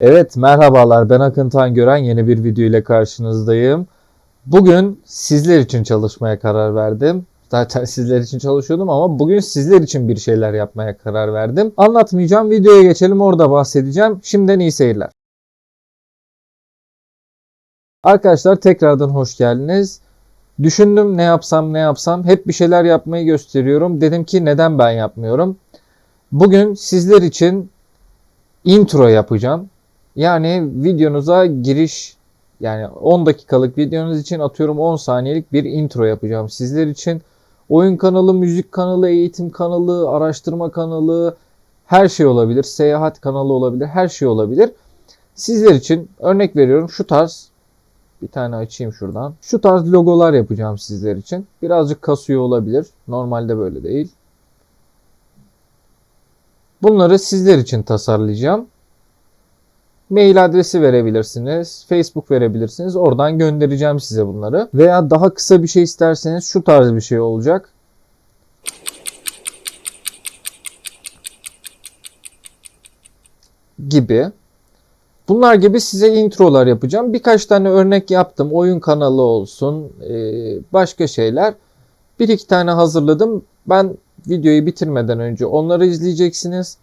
Evet merhabalar ben Akın Tangören yeni bir video ile karşınızdayım. Bugün sizler için çalışmaya karar verdim. Zaten sizler için çalışıyordum ama bugün sizler için bir şeyler yapmaya karar verdim. Anlatmayacağım videoya geçelim orada bahsedeceğim. Şimdiden iyi seyirler. Arkadaşlar tekrardan hoş geldiniz. Düşündüm ne yapsam ne yapsam hep bir şeyler yapmayı gösteriyorum. Dedim ki neden ben yapmıyorum? Bugün sizler için intro yapacağım. Yani videonuza giriş yani 10 dakikalık videonuz için atıyorum 10 saniyelik bir intro yapacağım sizler için. Oyun kanalı, müzik kanalı, eğitim kanalı, araştırma kanalı her şey olabilir. Seyahat kanalı olabilir. Her şey olabilir. Sizler için örnek veriyorum şu tarz bir tane açayım şuradan. Şu tarz logolar yapacağım sizler için. Birazcık kasıyor olabilir. Normalde böyle değil. Bunları sizler için tasarlayacağım. Mail adresi verebilirsiniz. Facebook verebilirsiniz. Oradan göndereceğim size bunları. Veya daha kısa bir şey isterseniz şu tarz bir şey olacak. Gibi. Bunlar gibi size introlar yapacağım. Birkaç tane örnek yaptım. Oyun kanalı olsun, e, başka şeyler. Bir iki tane hazırladım. Ben videoyu bitirmeden önce onları izleyeceksiniz.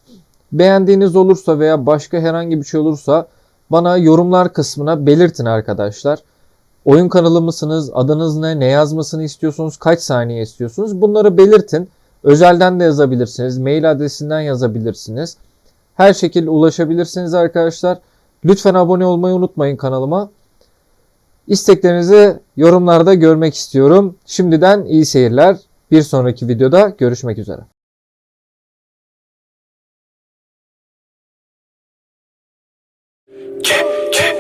Beğendiğiniz olursa veya başka herhangi bir şey olursa bana yorumlar kısmına belirtin arkadaşlar. Oyun kanalı mısınız? Adınız ne? Ne yazmasını istiyorsunuz? Kaç saniye istiyorsunuz? Bunları belirtin. Özelden de yazabilirsiniz. Mail adresinden yazabilirsiniz. Her şekilde ulaşabilirsiniz arkadaşlar. Lütfen abone olmayı unutmayın kanalıma. İsteklerinizi yorumlarda görmek istiyorum. Şimdiden iyi seyirler. Bir sonraki videoda görüşmek üzere. Yeah, yeah.